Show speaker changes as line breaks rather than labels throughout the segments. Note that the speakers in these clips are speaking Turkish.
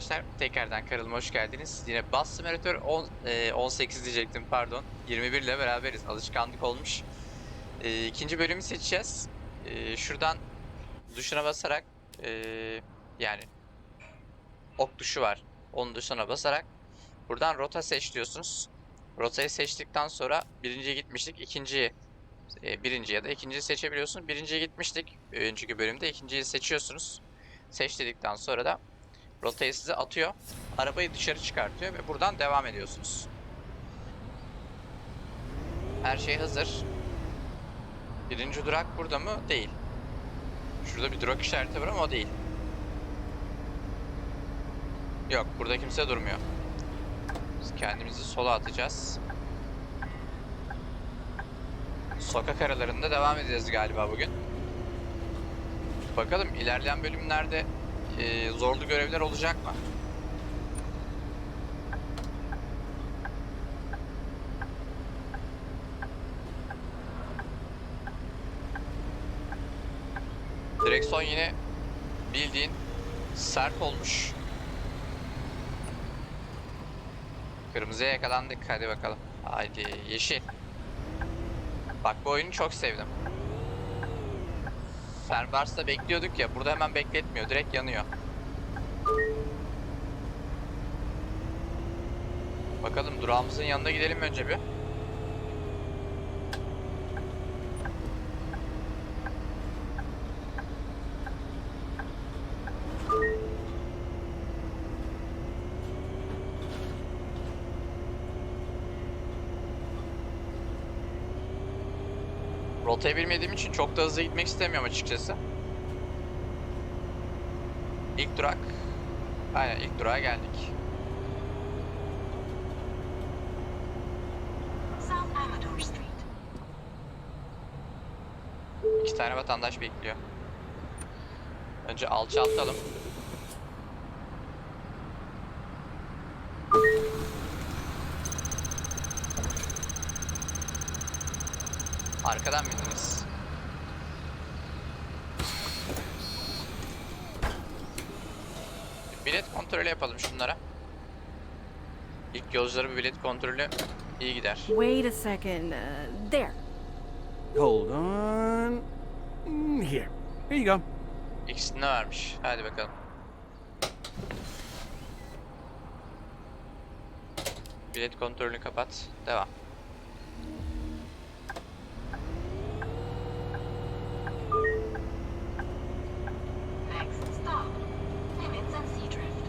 arkadaşlar. Tekrardan kanalıma hoş geldiniz. Yine Bus Simulator 10, e, 18 diyecektim pardon. 21 ile beraberiz. Alışkanlık olmuş. E, ikinci bölümü seçeceğiz. E, şuradan tuşuna basarak e, yani ok tuşu var. Onun tuşuna basarak buradan rota seç diyorsunuz. Rotayı seçtikten sonra birinciye gitmiştik. ikinciyi e, birinci ya da ikinciyi seçebiliyorsunuz. Birinciye gitmiştik. Önceki bölümde ikinciyi seçiyorsunuz. Seç dedikten sonra da rotayı size atıyor. Arabayı dışarı çıkartıyor ve buradan devam ediyorsunuz. Her şey hazır. Birinci durak burada mı? Değil. Şurada bir durak işareti var ama o değil. Yok burada kimse durmuyor. Biz kendimizi sola atacağız. Sokak aralarında devam edeceğiz galiba bugün. Bakalım ilerleyen bölümlerde e, zorlu görevler olacak mı? Direksiyon yine bildiğin sert olmuş. Kırmızıya yakalandık. Hadi bakalım. Haydi yeşil. Bak bu oyunu çok sevdim. Ferbars'ta bekliyorduk ya. Burada hemen bekletmiyor. Direkt yanıyor. Bakalım durağımızın yanına gidelim önce bir. Rotayı bilmediğim için çok da hızlı gitmek istemiyorum açıkçası. İlk durak. Aynen ilk durağa geldik. İki tane vatandaş bekliyor. Önce alçaltalım. Arkadan bindiniz. Bilet kontrolü yapalım şunlara. İlk yolcuları bir bilet kontrolü iyi gider.
Wait a second. Uh, there.
Hold on. Here. Here you go.
İkisini vermiş. Hadi bakalım. Bilet kontrolünü kapat. Devam.
Next stop. Nimitz and Seadrift.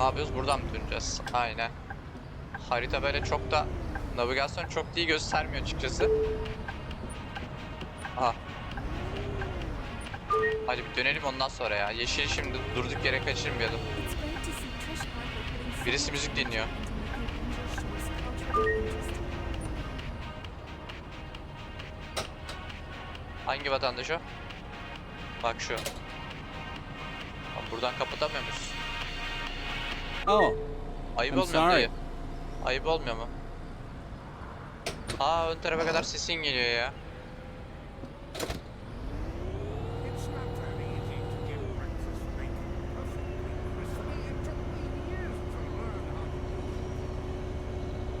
Ne yapıyoruz? Buradan mı döneceğiz? Aynen. Harita böyle çok da navigasyon çok iyi göstermiyor açıkçası. Aha. Hadi bir dönelim ondan sonra ya. Yeşil şimdi durduk yere kaçırmayalım. Birisi müzik dinliyor. Hangi vatandaş o? Bak şu. Buradan kapatamıyor musun?
Oh,
Ayıp
I'm
olmuyor mu
sorry.
dayı? Ayıp olmuyor mu? Aa ön tarafa kadar sesin geliyor ya.
It's not that easy to get breakfast bacon perfectly crispy. It took me years to learn how to do it.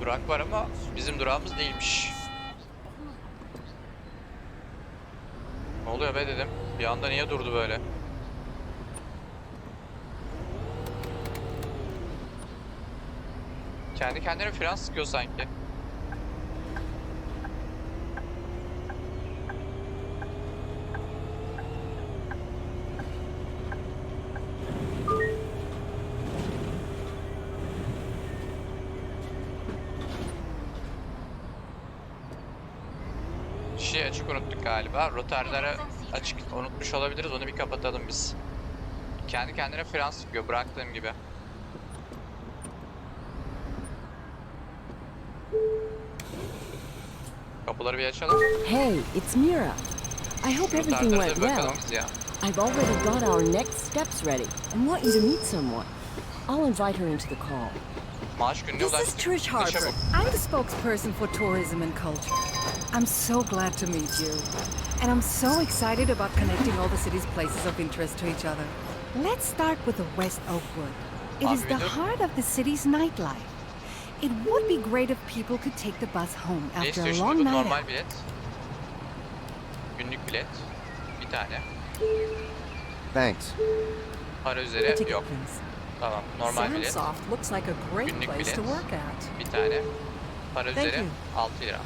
Durak var ama bizim durağımız değilmiş. Ne oluyor be dedim. Bir anda niye durdu böyle? Kendi kendine fren sıkıyor sanki. Şey açık unuttuk galiba. Rotarları açık unutmuş olabiliriz. Onu bir kapatalım biz. Kendi kendine fren sıkıyor bıraktığım gibi. Kapıları bir açalım.
Hey, it's Mira. I hope everything went well. I've already got our next steps ready and want you to meet someone. I'll invite her into the call. This is. Trish Harper.
I'm the spokesperson for tourism and culture. I'm so glad to meet you. And I'm so excited about connecting all the city's places of interest to each other. Let's start with the West Oakwood. It is the heart of the city's nightlife. It would be great if people could take the bus home
Ne
after
istiyor
a
şimdi
long
bu?
night
Normal
out.
bilet. Günlük bilet. Bir tane.
Thanks.
Para
The
üzeri
ticket,
yok.
please.
Tamam. Normal bilet.
Sandsoft looks like a great
Günlük
place to work at.
Bir tane. Para
Thank
üzeri
you.
6 lira.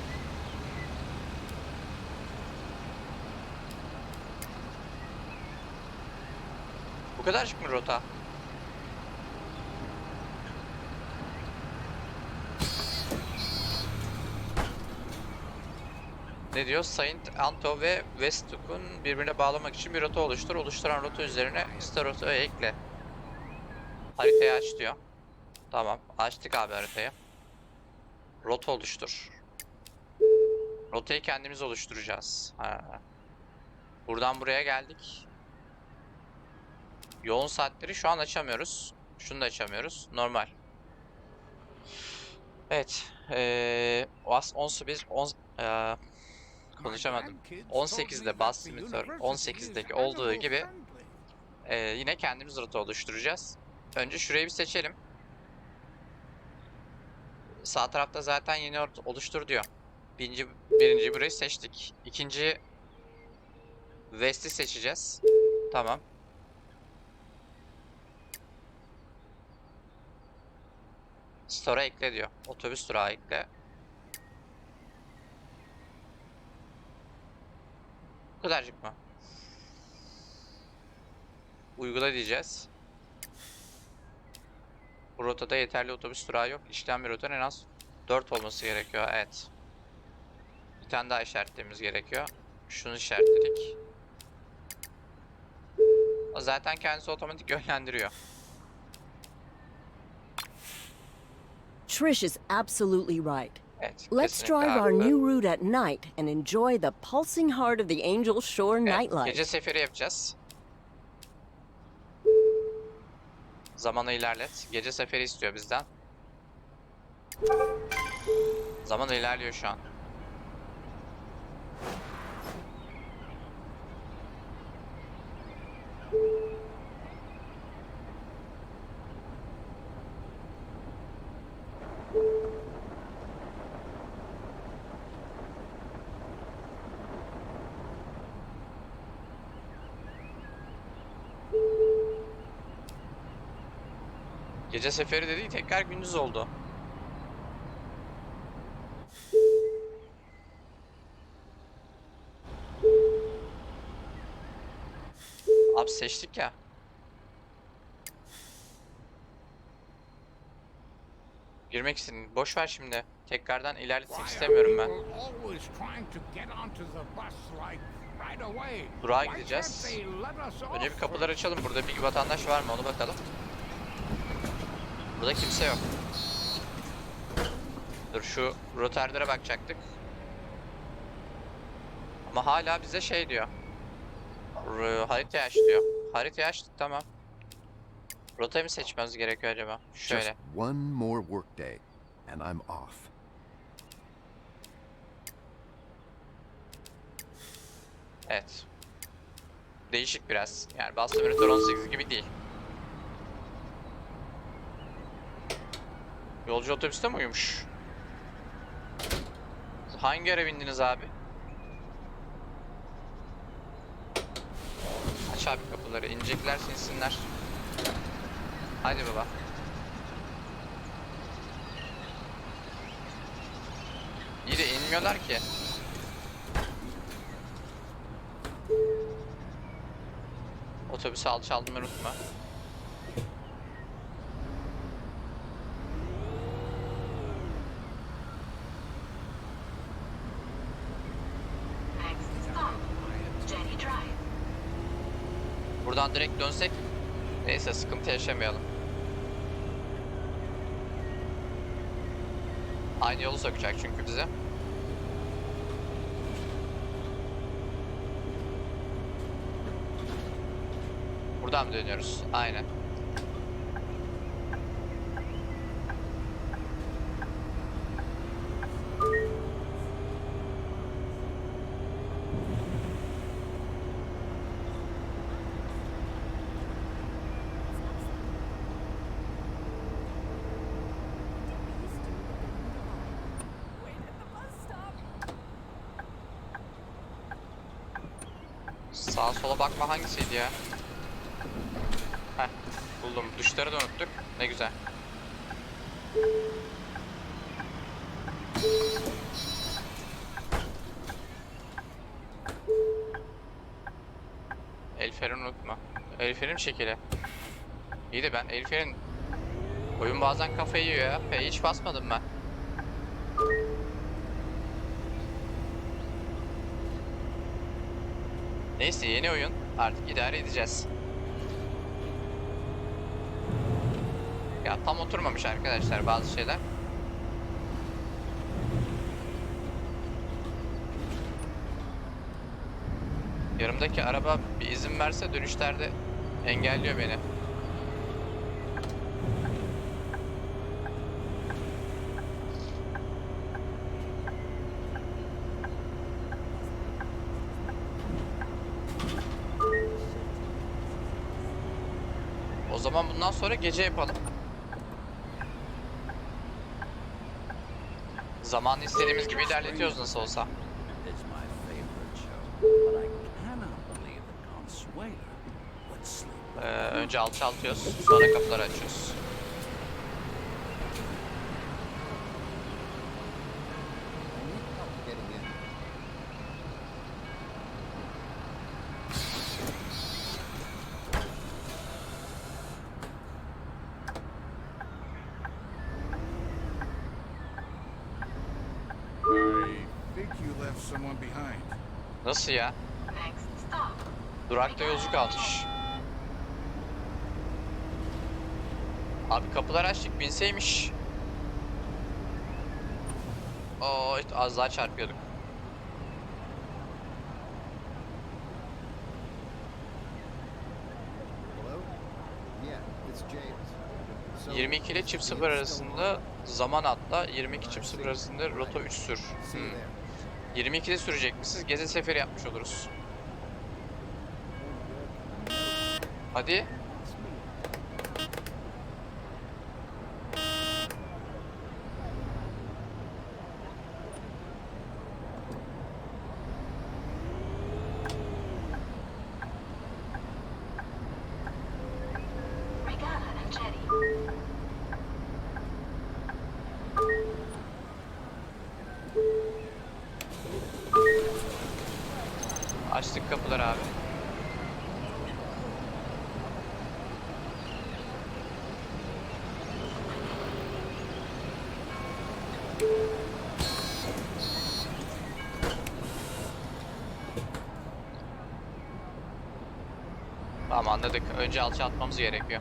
Kadarcık mı rota? Ne diyor? Saint Anto ve Westhook'un birbirine bağlamak için bir rota oluştur. Oluşturan rota üzerine Star rotayı ekle. Haritayı aç diyor. Tamam. Açtık abi haritayı. Rota oluştur. Rotayı kendimiz oluşturacağız. Ha. Buradan buraya geldik. Yoğun saatleri şu an açamıyoruz. Şunu da açamıyoruz. Normal. Evet. Eee OAS 11 10 eee, konuşamadım. 18'de Bus Simulator 18'deki olduğu gibi eee, yine kendimiz rota oluşturacağız. Önce şurayı bir seçelim. Sağ tarafta zaten yeni rota oluştur diyor. Birinci, birinci burayı seçtik. İkinci West'i seçeceğiz. Tamam. Store'a ekle diyor. Otobüs durağı ekle. Bu kadarcık mı? Uygula diyeceğiz. Bu rotada yeterli otobüs durağı yok. İşlem bir rotanın en az 4 olması gerekiyor. Evet. Bir tane daha işaretlememiz gerekiyor. Şunu işaretledik. O zaten kendisi otomatik yönlendiriyor.
Trish is absolutely right.
Evet.
Let's drive our
haklı.
new route at night and enjoy the pulsing heart of the Angel Shore
Evet,
nightlife.
Gece seferi yapacağız. Zamanı ilerlet. Gece seferi istiyor bizden. Zaman ilerliyor şu an. Seferi dediği tekrar gündüz oldu. Abi seçtik ya. Girmek istedim. Boş ver şimdi. Tekrardan ilerletmek istemiyorum ben. Durağa gideceğiz. Önce bir kapıları açalım. Burada bir vatandaş var mı onu bakalım. Burada kimse yok. Dur şu roterdere bakacaktık. Ama hala bize şey diyor. R haritayı aç diyor. Haritayı açtık tamam. Rotayı mı seçmemiz gerekiyor acaba? Şöyle.
Just one more workday, and I'm off.
Evet. Değişik biraz. Yani Bus Simulator 18 gibi değil. Yolcu otobüste mi uyumuş? Hangi ara bindiniz abi? Aç abi kapıları. İnecekler sinsinler. Hadi baba. İyi de inmiyorlar ki. Otobüsü alçaltmayı unutma.
Next stop, Jenny Drive.
Buradan direkt dönsek neyse sıkıntı yaşamayalım. Aynı yolu sokacak çünkü bize. Buradan dönüyoruz? Aynen. Sağa sola bakma hangisiydi ya? Heh buldum. Duşları da unuttuk. Ne güzel. El freni unutma. El freni şekili. İyi de ben el freni... Oyun bazen kafayı yiyor ya. Hiç basmadım ben. Neyse yeni oyun. Artık idare edeceğiz. Ya tam oturmamış arkadaşlar bazı şeyler. Yanımdaki araba bir izin verse dönüşlerde engelliyor beni. O zaman bundan sonra gece yapalım. Zamanı istediğimiz gibi ilerletiyoruz nasıl olsa. Ee, önce alçaltıyoruz, sonra kapıları açıyoruz.
I need help getting in.
I think you left someone behind.
Nasıl ya? Durakta yolcu kalmış. Abi kapılar açtık binseymiş. Oo az daha çarpıyorduk.
Hello? Yeah, it's James. So,
22 ile çift sıfır arasında zaman atla, 22 çift sıfır arasında rota 3 sür. Hmm.
There.
22'de sürecekmişiz, gezi seferi yapmış oluruz. Hadi. Açtık kapıları abi. Tamam anladık. Önce alçaltmamız gerekiyor.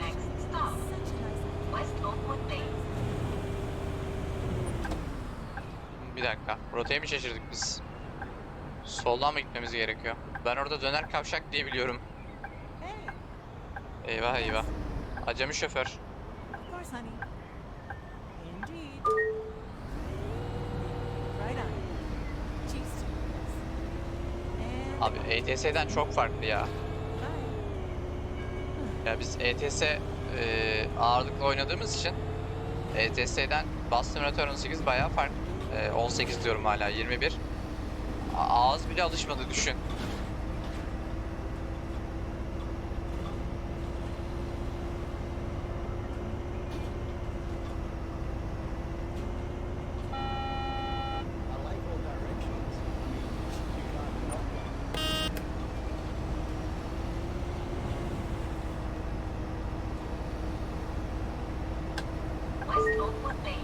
Next stop. West Oakwood Bay.
Bir dakika. Rotayı mı şaşırdık biz? Soldan mı gitmemiz gerekiyor? Ben orada döner kavşak diye biliyorum. Eyvah eyvah. Acemi şoför. Abi ETS'den çok farklı ya. Ya biz ETS e, ağırlıklı oynadığımız için ETS'den Bus Simulator 18 bayağı farklı. E, 18 diyorum hala 21. A- Ağız bile alışmadı düşün.
I like all directions. I mean, you can't help it.
West Oakwood Bay.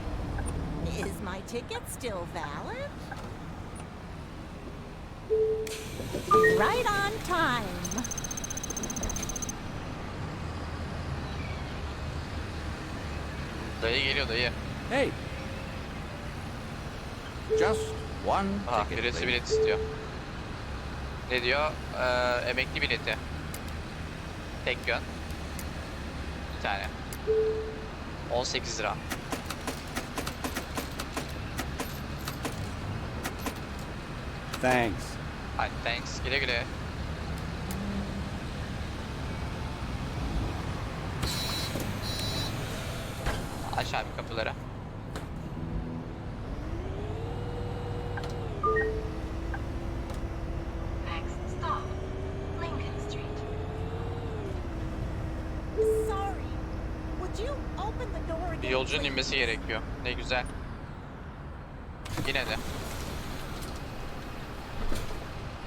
Is my ticket still valid? Right on time.
Dayı geliyor dayı.
Hey! Just one
Aha
ticket,
birisi
please.
bilet istiyor. Ne diyor? Ee, emekli bileti. Tek yön. Bir tane. 18 lira.
Thanks.
Hadi thanks. Güle güle. Aç abi kapıları. İnmesi gerekiyor. Ne güzel. Yine de.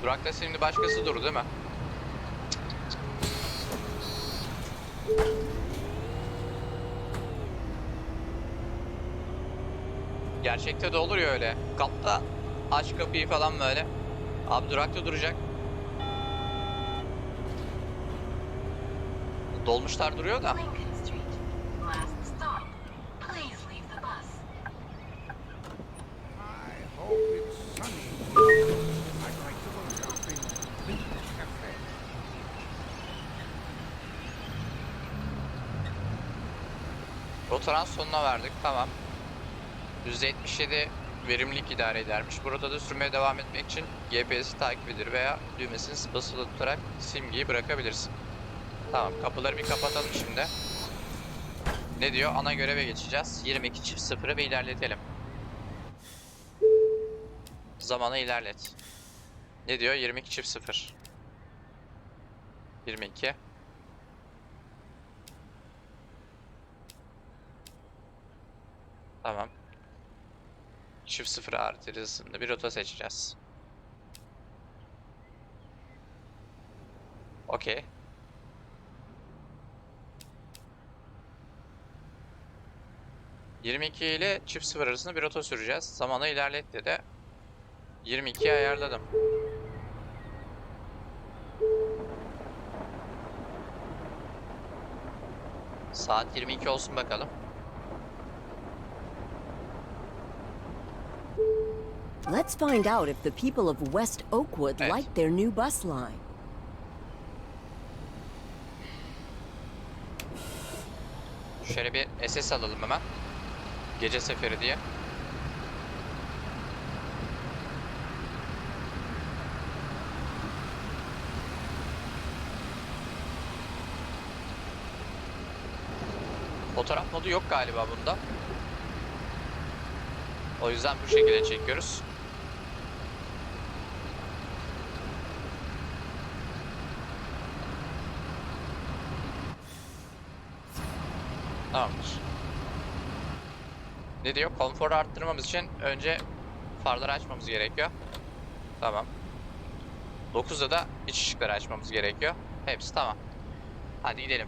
Durakta şimdi başkası durdu değil mi? Gerçekte de olur ya öyle. Kapta aç kapıyı falan böyle. Abi durakta duracak. Dolmuşlar duruyor da. Rotaran sonuna verdik. Tamam. %77 verimlilik idare edermiş. Burada da sürmeye devam etmek için GPS'i takip edir veya düğmesini basılı tutarak simgeyi bırakabilirsin. Tamam kapıları bir kapatalım şimdi. Ne diyor? Ana göreve geçeceğiz. 22 çift sıfırı ve ilerletelim. Zamanı ilerlet. Ne diyor? 22 çift sıfır. 22. Tamam. Çift sıfır artı hızında bir rota seçeceğiz. Okey. ...22 ile çift sıfır arasında bir rota süreceğiz. Zamanı ilerlet dedi. 22'ye ayarladım. Saat 22 olsun bakalım.
Let's find out if the people of West Oakwood
Evet.
like their new bus line.
Şöyle bir SS alalım hemen. Gece seferi diye. Fotoğraf modu yok galiba bunda. O yüzden bu şekilde çekiyoruz. Ne diyor? Konforu arttırmamız için önce farları açmamız gerekiyor. Tamam. 9'da da iç ışıkları açmamız gerekiyor. Hepsi tamam. Hadi gidelim.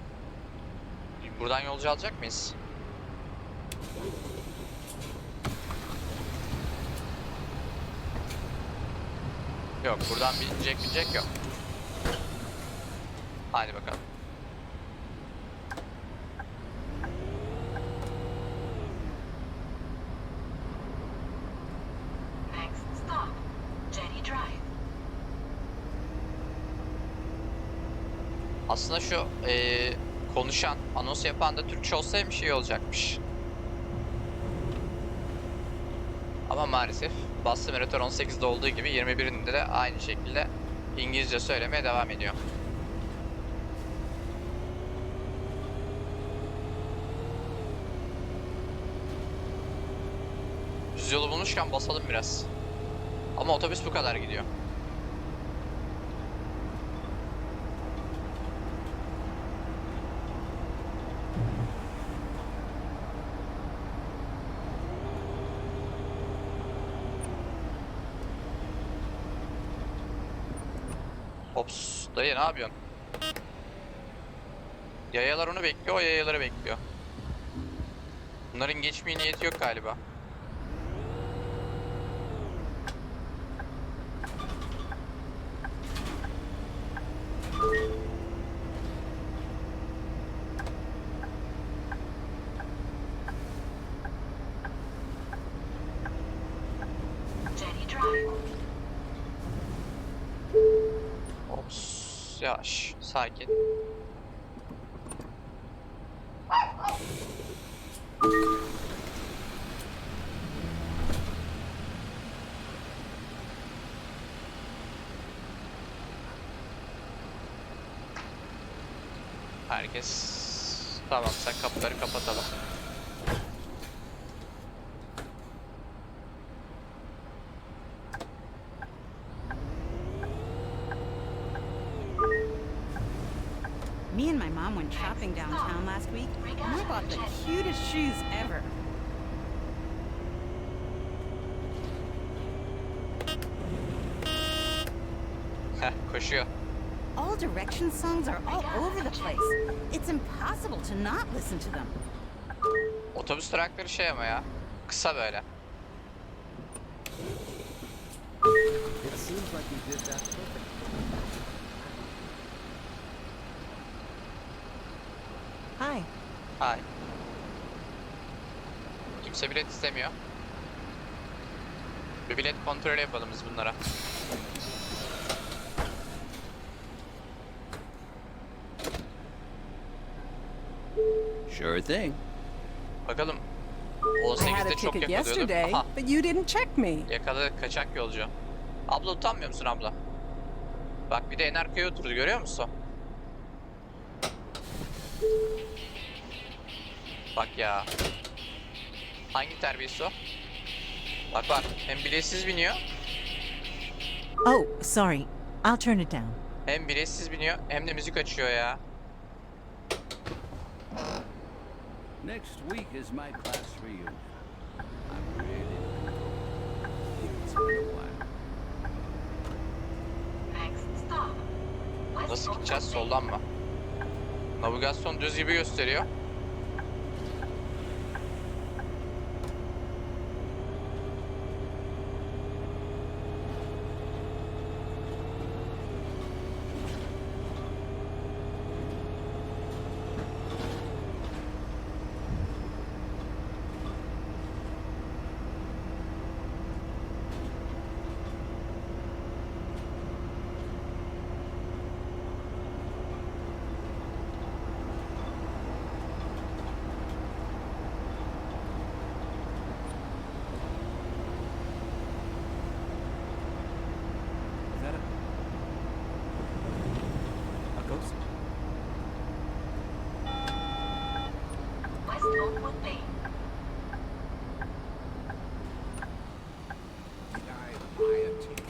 Buradan yolcu alacak mıyız? Yok buradan binecek binecek yok. Hadi bakalım.
Next stop. Jetty Drive.
Aslında şu eee, konuşan, anons yapan da Türkçe olsaymış iyi olacakmış. Ama maalesef Bus Simulator 18'de olduğu gibi 21'inde de aynı şekilde İngilizce söylemeye devam ediyor. Düz yolu bulmuşken basalım biraz. Ama otobüs bu kadar gidiyor. Ops dayı ne yapıyorsun? Yayalar onu bekliyor, o yayaları bekliyor. Bunların geçmeye niyeti yok galiba. Sakin. Herkes tamamsa kapıları kapatalım.
Me and and my mom went shopping downtown last week, and I bought the cutest shoes ever.
Heh koşuyor.
All Direction songs are all over the place. It's impossible to not listen to them.
Otobüs durakları şey ama ya. Kısa böyle.
It seems like we did that perfectly.
Hay. Kimse bilet istemiyor. Bir bilet kontrolü yapalım biz bunlara.
Sure thing.
Bakalım.
I had a
18'de çok
ticket
yakalıyordum.
yesterday,
Aha
but you didn't check me.
yakaladı kaçak yolcu. Abla utanmıyor musun abla? Bak bir de en arkaya oturdu görüyor musun? Bak ya. Hangi terbiyesi o? Bak bak hem biletsiz biniyor
Oh, sorry. I'll turn it down.
hem biletsiz biniyor hem de müzik açıyor ya.
Next week is my class reunion. I'm really It's been a while.
Next stop. West
Nasıl gideceğiz? Soldan mı? Navigasyon düz gibi gösteriyor.
Is that a... a ghost?
West Oakwood Bay.
Did I buy a ticket?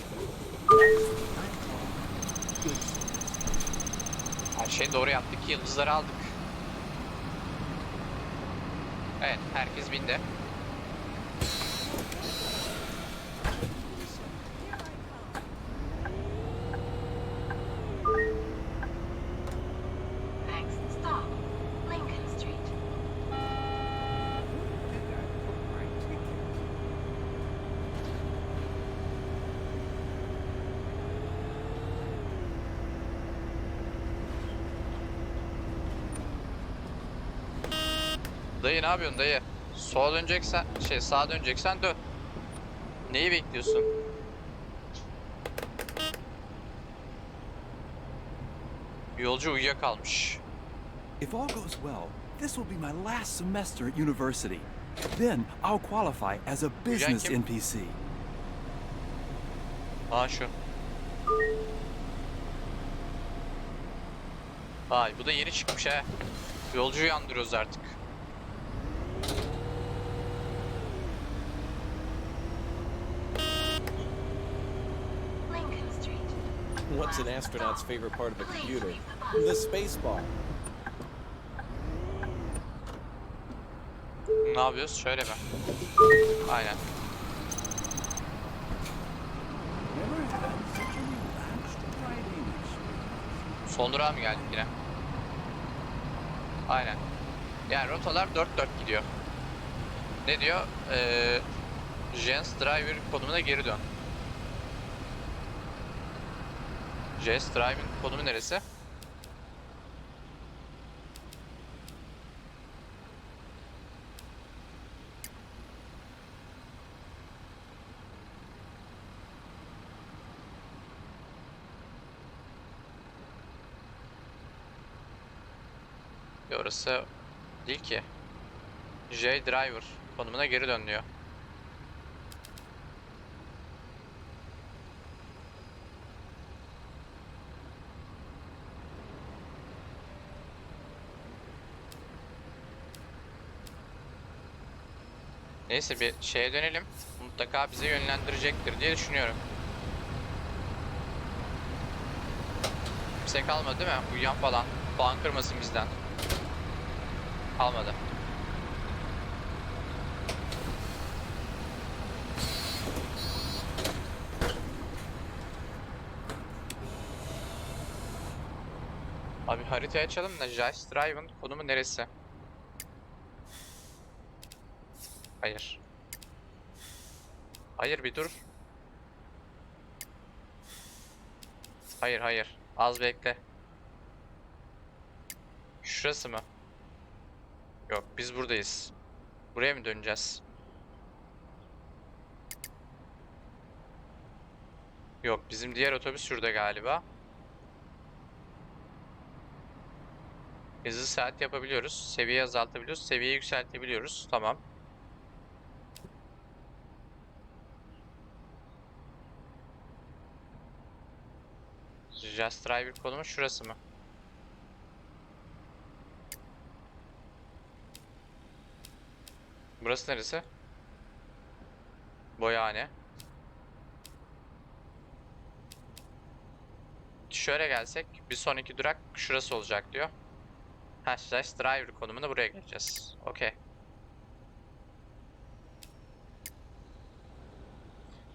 Her şey doğru yaptık. Yıldızları aldık. Evet, herkes bindi.
Next stop. Lincoln Street.
Did I put my ticket?
Dayı ne yapıyorsun dayı? Sola döneceksen, şey sağa döneceksen dön. Neyi bekliyorsun? Yolcu uyuyakalmış.
If all goes well, this will be my last semester at university. Then I'll qualify as a business? NPC.
Aa şu. Vay bu da yeni çıkmış he. Yolcu uyandırıyoruz artık.
What's an astronaut's favorite part of a computer?
the
space bar.
Ne yapıyoruz? Şöyle mi? Aynen. Son durağa mı geldik yine? Aynen. Yani rotalar 4-4 gidiyor. Ne diyor? Ee, Jens Driver konumuna geri dön. Jens Driver'ın konumu neresi? Orası değil ki. J Driver konumuna geri dön Neyse bir şeye dönelim. Mutlaka bize yönlendirecektir diye düşünüyorum. Kimse kalmadı değil mi? Uyuyan falan. Puan kırmasın bizden. Almadı. Abi haritayı açalım da Josh Drive'ın konumu neresi? Hayır. Hayır bir dur. Hayır hayır. Az bekle. Şurası mı? Yok biz buradayız. Buraya mı döneceğiz? Yok bizim diğer otobüs şurada galiba. Hızlı saat yapabiliyoruz. Seviye azaltabiliyoruz. Seviyeyi yükseltebiliyoruz. Tamam. Just Driver konumu şurası mı? Burası neresi? Boyahane. Şöyle gelsek bir sonraki durak şurası olacak diyor. Hashtag driver konumunda buraya geleceğiz. Okey.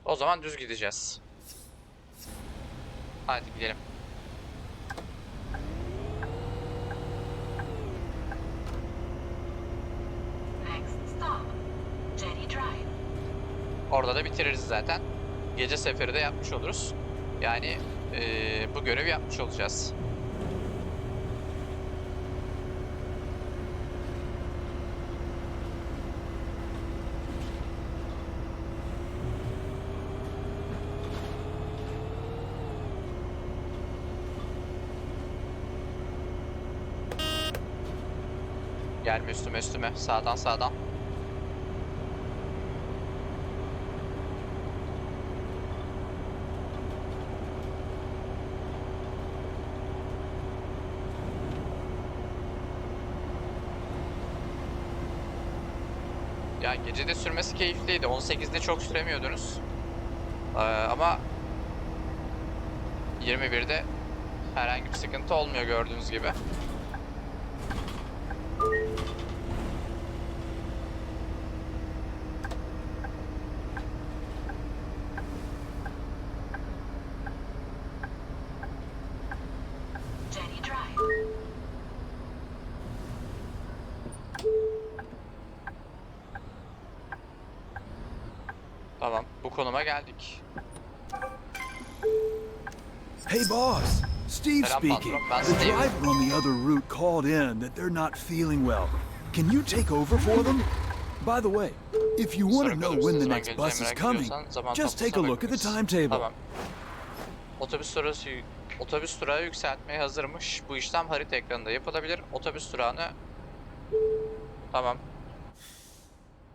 O zaman düz gideceğiz. Hadi gidelim.
Next stop, Jetty Drive.
Orada da bitiririz zaten. Gece seferi de yapmış oluruz. Yani eee, bu görevi yapmış olacağız. Gelme üstüme üstüme. Sağdan sağdan. Ya gecede sürmesi keyifliydi. 18'de çok süremiyordunuz. Ee, ama 21'de herhangi bir sıkıntı olmuyor gördüğünüz gibi.
Jetty Drive.
Tamam. Bu konuma geldik.
Hey, boss. Steve speaking. The driver on the other route called in that they're not feeling well. Can you take over for them? By the way, if you want to know when the next bus is coming, just take a look at the timetable.
Otobüs durağı, otobüs durağı yükseltmeye hazırmış. Bu işlem harita ekranında yapılabilir. Otobüs durağını Tamam.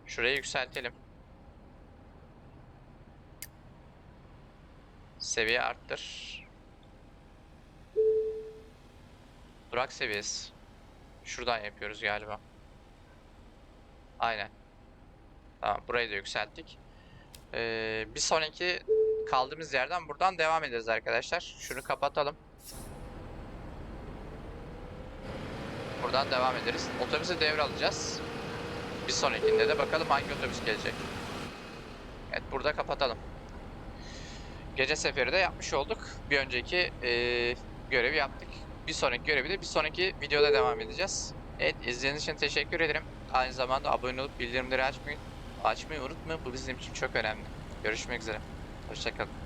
Şurayı yükseltelim. Seviye arttır. Durak seviyesi. Şuradan yapıyoruz galiba. Aynen. Tamam burayı da yükselttik. Ee, bir sonraki kaldığımız yerden buradan devam ederiz arkadaşlar. Şunu kapatalım. Buradan devam ederiz. Otobüsü devralacağız. Bir sonrakinde de bakalım hangi otobüs gelecek. Evet burada kapatalım. Gece seferi de yapmış olduk. Bir önceki eee, görevi yaptık. Bir sonraki görevi de bir sonraki videoda devam edeceğiz. Evet izlediğiniz için teşekkür ederim. Aynı zamanda abone olup bildirimleri açmayı, açmayı unutmayın. Bu bizim için çok önemli. Görüşmek üzere. Hoşçakalın.